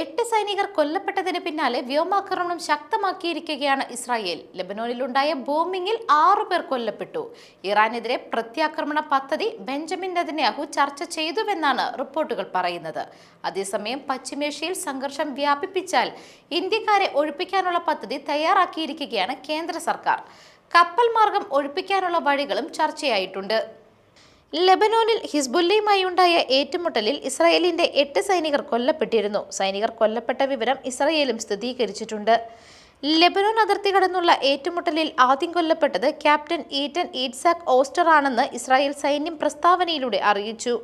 എട്ട് സൈനികർ കൊല്ലപ്പെട്ടതിന് പിന്നാലെ വ്യോമാക്രമണം ശക്തമാക്കിയിരിക്കുകയാണ് ഇസ്രായേൽ. ലബനോനിലുണ്ടായ ബോംബിംഗിൽ ആറു പേർ കൊല്ലപ്പെട്ടു. ഇറാനെതിരെ പ്രത്യാക്രമണ പദ്ധതി ബെഞ്ചമിൻ നെതന്യാഹു ചർച്ച ചെയ്തുവെന്നാണ് റിപ്പോർട്ടുകൾ പറയുന്നത്. അതേസമയം പശ്ചിമേഷ്യയിൽ സംഘർഷം വ്യാപിപ്പിച്ചാൽ ഇന്ത്യക്കാരെ ഒഴിപ്പിക്കാനുള്ള പദ്ധതി തയ്യാറാക്കിയിരിക്കുകയാണ് കേന്ദ്ര സർക്കാർ. കപ്പൽ മാർഗം ഒഴിപ്പിക്കാനുള്ള വഴികളും ചർച്ചയായിട്ടുണ്ട്. ലെബനോനിൽ ഹിസ്ബുല്ലയുമായി ഉണ്ടായ ഏറ്റുമുട്ടലിൽ ഇസ്രായേലിന്റെ എട്ട് സൈനികർ കൊല്ലപ്പെട്ടിരുന്നു. സൈനികർ കൊല്ലപ്പെട്ട വിവരം ഇസ്രായേലും സ്ഥിരീകരിച്ചിട്ടുണ്ട് ലെബനോൻ അതിർത്തി കടന്നുള്ള ഏറ്റുമുട്ടലിൽ ആദ്യം കൊല്ലപ്പെട്ടത് ക്യാപ്റ്റൻ ഈറ്റൻ ഈറ്റ്സാക് ഓസ്റ്റർ ആണെന്ന് ഇസ്രായേൽ സൈന്യം പ്രസ്താവനയിലൂടെ അറിയിച്ചു.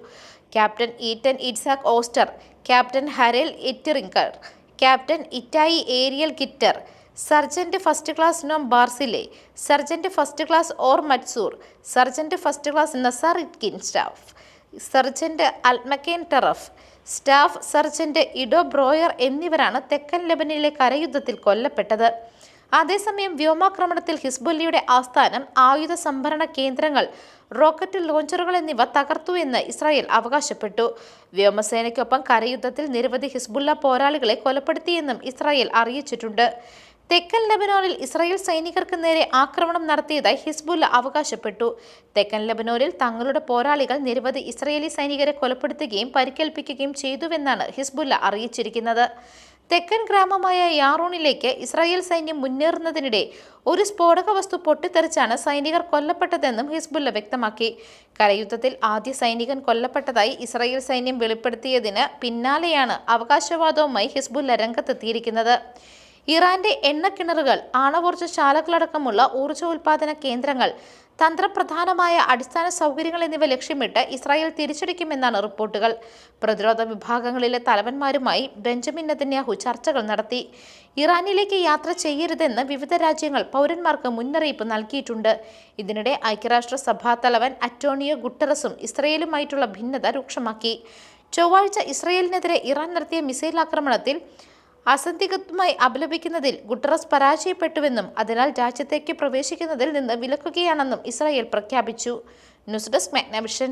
Captain Eitan Yitzhak Oster captain Harel Etinger captain Itai Ariel കിറ്റർ sergeant first class Noam Barzilay sergeant first class Or Mantzur sergeant first class Nazar Itkin staff sergeant Almkan Terefe staff sergeant Ido Broyer എന്നിവരാണ് തെക്കൻ ലെബനിലെ കരയുദ്ധത്തിൽ കൊല്ലപ്പെട്ടത്. അതേസമയം വ്യോമാക്രമണത്തിൽ ഹിസ്ബുല്ലിയുടെ ആസ്ഥാനം ആയുധ സംഭരണ കേന്ദ്രങ്ങൾ rocket ലോഞ്ചറുകൾ എന്നിവ തകർത്തു എന്ന് ഇസ്രായേൽ അവകാശപ്പെട്ടു. വ്യോമസേനയ്ക്കൊപ്പം കരയുദ്ധത്തിൽ നിരവധി ഹിസ്ബുല്ല പോരാളികളെ കൊലപ്പെടുത്തിയെന്നും ഇസ്രായേൽ അറിയിച്ചിട്ടുണ്ട്. തെക്കൻ ലബനോറിൽ ഇസ്രായേൽ സൈനികർക്ക് നേരെ ആക്രമണം നടത്തിയതായി ഹിസ്ബുല്ല അവകാശപ്പെട്ടു. തെക്കൻ ലബനോറിൽ തങ്ങളുടെ പോരാളികൾ നിരവധി ഇസ്രായേലി സൈനികരെ കൊലപ്പെടുത്തുകയും പരിക്കേൽപ്പിക്കുകയും ചെയ്തുവെന്നാണ് ഹിസ്ബുല്ല അറിയിച്ചിരിക്കുന്നത്. തെക്കൻ ഗ്രാമമായ യാറൂണിലേക്ക് ഇസ്രായേൽ സൈന്യം മുന്നേറുന്നതിനിടെ ഒരു സ്ഫോടക വസ്തു പൊട്ടിത്തെറിച്ചാണ് സൈനികർ കൊല്ലപ്പെട്ടതെന്നും ഹിസ്ബുല്ല വ്യക്തമാക്കി. കരയുദ്ധത്തിൽ ആദ്യ സൈനികൻ കൊല്ലപ്പെട്ടതായി ഇസ്രായേൽ സൈന്യം വെളിപ്പെടുത്തിയതിന് പിന്നാലെയാണ് അവകാശവാദവുമായി ഹിസ്ബുല്ല രംഗത്തെത്തിയിരിക്കുന്നത്. ഇറാന്റെ എണ്ണക്കിണറുകൾ ആണവോർജശാലകളടക്കമുള്ള ഊർജോൽപാദന കേന്ദ്രങ്ങൾ തന്ത്രപ്രധാനമായ അടിസ്ഥാന സൗകര്യങ്ങൾ എന്നിവ ലക്ഷ്യമിട്ട് ഇസ്രായേൽ തിരിച്ചടിക്കുമെന്നാണ് റിപ്പോർട്ടുകൾ. പ്രതിരോധ വിഭാഗങ്ങളിലെ തലവന്മാരുമായി ബെഞ്ചമിൻ നെതന്യാഹു ചർച്ചകൾ നടത്തി. ഇറാനിലേക്ക് യാത്ര ചെയ്യരുതെന്ന് വിവിധ രാജ്യങ്ങൾ പൗരന്മാർക്ക് മുന്നറിയിപ്പ് നൽകിയിട്ടുണ്ട്. ഇതിനിടെ ഐക്യരാഷ്ട്രസഭാ തലവൻ അറ്റോണിയോ ഗുട്ടറസും ഇസ്രയേലുമായിട്ടുള്ള ഭിന്നത രൂക്ഷമാക്കി. ചൊവ്വാഴ്ച ഇസ്രയേലിനെതിരെ ഇറാൻ നടത്തിയ മിസൈൽ ആക്രമണത്തിൽ അസന്ധിഗ്ധമായി അപലപിക്കുന്നതിൽ ഗുട്ടറസ് പരാജയപ്പെട്ടുവെന്നും അതിനാൽ രാജ്യത്തേക്ക് പ്രവേശിക്കുന്നതിൽ നിന്ന് വിലക്കുകയാണെന്നും ഇസ്രായേൽ പ്രഖ്യാപിച്ചു. News desk Magnavision.